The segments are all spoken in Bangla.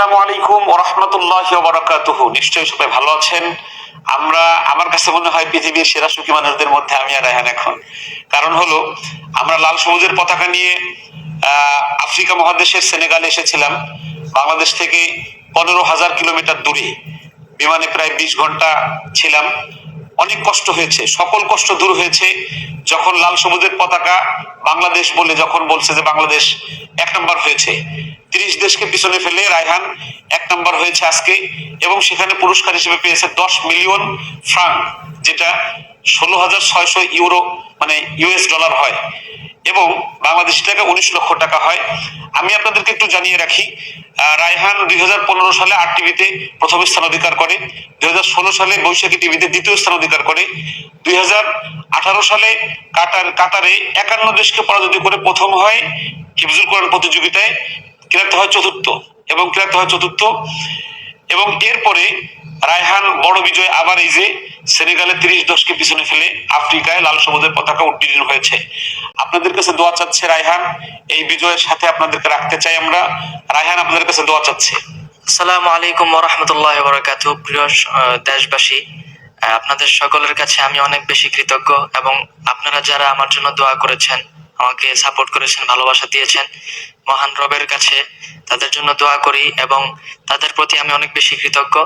আসসালামু আলাইকুম ওরহমতুল্লাহ বরকাতুহ। নিশ্চয়ই সবাই ভালো আছেন। আমরা, আমার কাছে মনে হয় পৃথিবীর সেরা সুখী মানুষদের মধ্যে আমি আর রায়হান এখন। কারণ হলো, আমরা লাল সবুজের পতাকা নিয়ে আফ্রিকা মহাদেশের সেনেগালে এসেছিলাম। বাংলাদেশ থেকে পনেরো হাজার কিলোমিটার দূরে, বিমানে প্রায় বিশ ঘণ্টা ছিলাম। অনেক কষ্ট হয়েছে, সকল কষ্ট দূর হয়েছে যখন লাল সবুজের পতাকা বাংলাদেশ বলে, যখন বলছে যে বাংলাদেশ এক নম্বর হয়েছে। তিরিশ দেশকে পিছনে ফেলে রায়হান এক নম্বর হয়েছে আজকে, এবং সেখানে পুরস্কার হিসেবে পেয়েছে দশ মিলিয়ন ফ্রাঙ্ক যেটা ষোলো হাজার ছয়শো ইউরো মানে ইউএস ডলার হয়, এবং বাংলাদেশি টাকা উনিশ লক্ষ টাকা হয়। আমি আপনাদেরকে একটু জানিয়ে রাখি রায়হান দুই হাজার পনেরো সালে আট টিভিতে প্রথম স্থান অধিকার করে, দুই হাজার ষোলো সালে বৈশাখী টিভিতে দ্বিতীয় স্থান অধিকার করে, দুই হাজার আঠারো সালে কাতার কাতারে একান্ন দেশকে পরাজিত করে প্রথম হয় হিফজুল কোরআন প্রতিযোগিতায় ক্রীড়াতে হয় চতুর্থ এবং ক্রীড়াতে হয় চতুর্থ। এবং এরপরে রায়হান বড় বিজয় আবার এই যে সেনেগালে তিরিশ দশকে পিছনে ফেলে আফ্রিকায় লাল সবুজের পতাকা উড্ডীন হয়েছে। আপনাদের কাছে দোয়া চাচ্ছে রায়হান, এই বিজয়ের সাথে আপনাদেরকে রাখতে চাই আমরা। রায়হান, আপনাদের কাছে দোয়া চাচ্ছে। আসসালামু আলাইকুম রহমতুল্লাহ বরকাত প্রিয় দেশবাসী আপনাদের সকলের কাছে আমি অনেক বেশি কৃতজ্ঞ এবং আপনারা যারা আমার জন্য দোয়া করেছেন আমাকে সাপোর্ট করেছেন ভালোবাসা দিয়েছেন। মহান রবের কাছে তাদের জন্য দোয়া করি এবং তাদের প্রতি আমি অনেক বেশি কৃতজ্ঞ।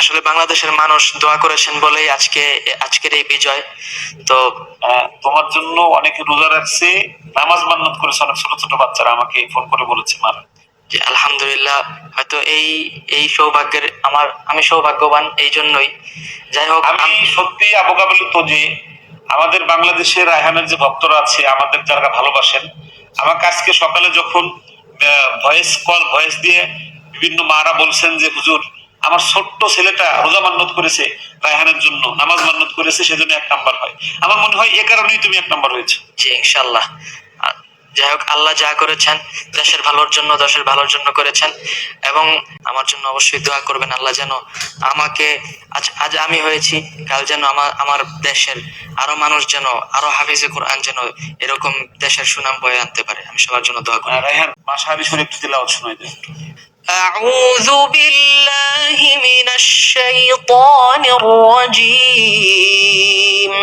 আসলে বাংলাদেশের মানুষ দোয়া করেছেন বলেই আজকে আজকের এই বিজয়। তো তোমার জন্য অনেকে রোজা রাখছে। নামাজ মান্নত করেছে অনেক ছোট ছোট বাচ্চারা আমাকে ফোন করে বলেছে মারা। যে আলহামদুলিল্লাহ। হয়তো এই এই সৌভাগ্যের আমার আমি সৌভাগ্যবান এই জন্যই। যাই হোক আমি সত্যি অবগাবলিত যে আমাদের বাংলাদেশের রায়হানের যে ভক্তরা আছে, আমাদের যারা ভালোবাসেন, আমাকে আজকে সকালে যখন ভয়েস কল ভয়েস দিয়ে বিভিন্ন মারা বলছেন যে, হুজুর, আমার ছোট্ট ছেলেটা রোজা মান্নত করেছে রায়হানের জন্য, নামাজ মান্নত করেছে, সেজন্য এক নাম্বার হয়। আমার মনে হয় এ কারণেই তুমি এক নাম্বার হয়েছে। জি ইনশাল্লাহ যাই হোক আল্লাহ যা করেছেন দেশের ভালোর জন্য দেশের ভালোর জন্য করেছেন এবং আমার জন্য অবশ্যই দোয়া করবেন আল্লাহ যেন আমাকে আজ আজ আমি হয়েছি কাল যেন আমার আমার দেশের আরো মানুষ যেন আরো হাফিজে কোরআন যেন এরকম দেশের সুনাম বয়ে আনতে পারে আমি সবার জন্য দোয়া করি আহ, রায়হান মাসাহারি শরীফ তিলাওয়াত শোনাই দেয় أعوذ بالله من الشيطان الرجيم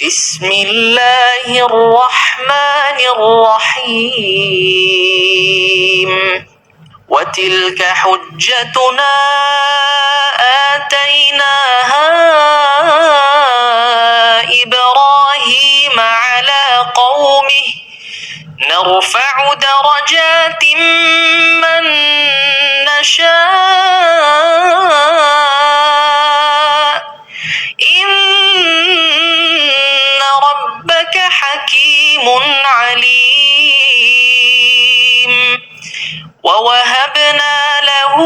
بسم الله الرحمن الرحيم. وتلك حجتنا آتيناها إبراهيم على قومه. نرفع درجات من نشاء عليم ووهبنا له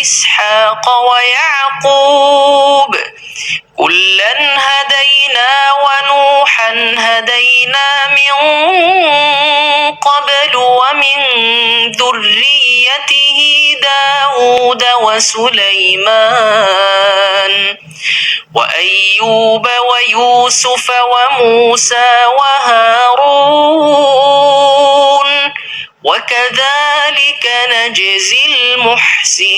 إسحاق ويعقوب. كلا هدينا ونوحا هدينا من قبل ومن ذريته داود وسليمان وأيوب ويوسف وموسى وهارون. وكذلك نجزي المحسنين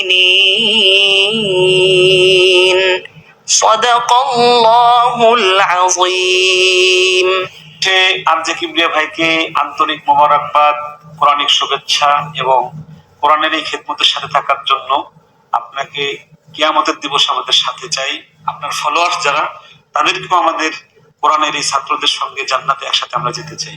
صدق الله العظيم সে আরজে কিবরিয়া ভাইকে আন্তরিক মোবারকবাদ কোরআনিক শুভেচ্ছা এবং কোরআনের এই খেদমতের সাথে থাকার জন্য আপনাকে কিয়ামতের দিবস আমাদের সাথে চাই আপনার ফলোয়ার্স যারা তাদেরকেও আমাদের কোরআনের এই ছাত্রদের সঙ্গে জান্নাতে একসাথে আমরা যেতে চাই